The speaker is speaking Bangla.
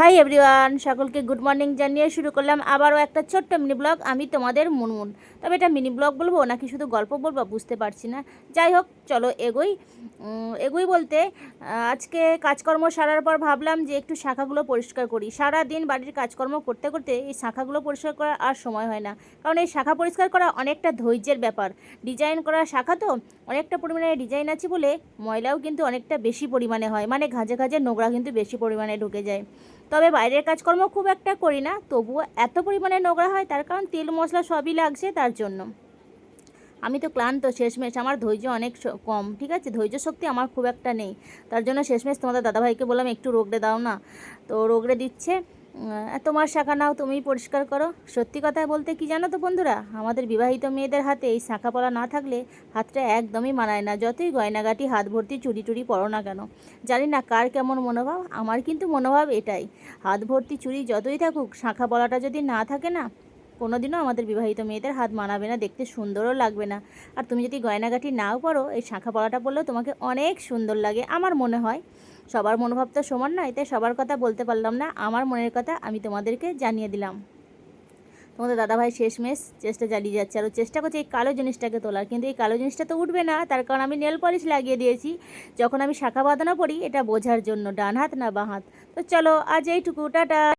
হাই এভরিওয়ান সকলকে গুড মর্নিং জানিয়ে শুরু করলাম আবারও একটা ছোট্ট মিনি ব্লগ আমি তোমাদের মুনমুন। তবে এটা মিনি ব্লগ বলব, নাকি শুধু গল্প বলব, বুঝতে পারছি না। যাই হোক, চলো এগোই। এগোই বলতে আজকে কাজকর্ম সারার পর ভাবলাম যে একটু শাখাগুলো পরিষ্কার করি। সারা দিন বাড়ির কাজকর্ম করতে করতে এই শাখাগুলো পরিষ্কার করার আর সময় হয় না। কারণ এই শাখা পরিষ্কার করা অনেকটা ধৈর্যের ব্যাপার। ডিজাইন করা শাখা তো অনেকটা পরিমাণে ডিজাইন আছে বলে ময়লাও কিন্তু অনেকটা বেশি পরিমাণে হয়। মানে ঘাঁজে ঘাঁজে নোংরা কিন্তু বেশি পরিমাণে ঢুকে যায়। তবে বাইরের কাজকর্ম খুব একটা করি না, তবুও এত পরিমাণে নোংরা হয় তার কারণ তেল, মশলা সবই লাগছে তার জন্য। আমি তো ক্লান্ত, শেষমেশ আমার ধৈর্য অনেক কম, ঠিক আছে? ধৈর্য শক্তি আমার খুব একটা নেই। তার জন্য শেষমেশ তোমাদের দাদাভাইকে বললাম, একটু রোগড়ে দাও না। তো রোগড়ে দিচ্ছে। তোমার শাঁখা নাও, তুমিই পরিষ্কার করো। সত্যি কথা বলতে কি জানো তো বন্ধুরা? আমাদের বিবাহিত মেয়েদের হাতে এই শাঁখা পরা না থাকলে হাতটা একদমই মানায় না, যতই গয়নাগাটি, হাত ভর্তি চুরি টুরি পড়ো না কেন। জানি না কার কেমন মনোভাব, আমার কিন্তু মনোভাব এটাই। হাত ভর্তি চুরি যতই থাকুক, শাঁখা পরাটা যদি না থাকে না কোনোদিনও আমাদের বিবাহিত মেয়েদের হাত মানাবে না, দেখতে সুন্দরও লাগবে না। আর তুমি যদি গয়নাগাটি নাও পরো, এই শাঁখা পড়াটা পরলেও তোমাকে অনেক সুন্দর লাগে, আমার মনে হয়। সবার মনোভাব তো সমান নয়, তাই সবার কথা বলতে পারলাম না, আমার মনের কথা আমি তোমাদেরকে জানিয়ে দিলাম। তোমাদের দাদাভাই শেষমেশ চেষ্টা চালিয়ে যাচ্ছে, আর চেষ্টা করছে এই কালো জিনিসটাকে তোলার, কিন্তু এই কালো জিনিসটা তো উঠবে না, তার কারণ আমি নেল পলিশ লাগিয়ে দিয়েছি। যখন আমি শাখা বাঁধানো পড়ি, এটা বোঝার জন্য, ডান হাত না বাঁ হাত। তো চলো, আজ এইটুকু, টাটা।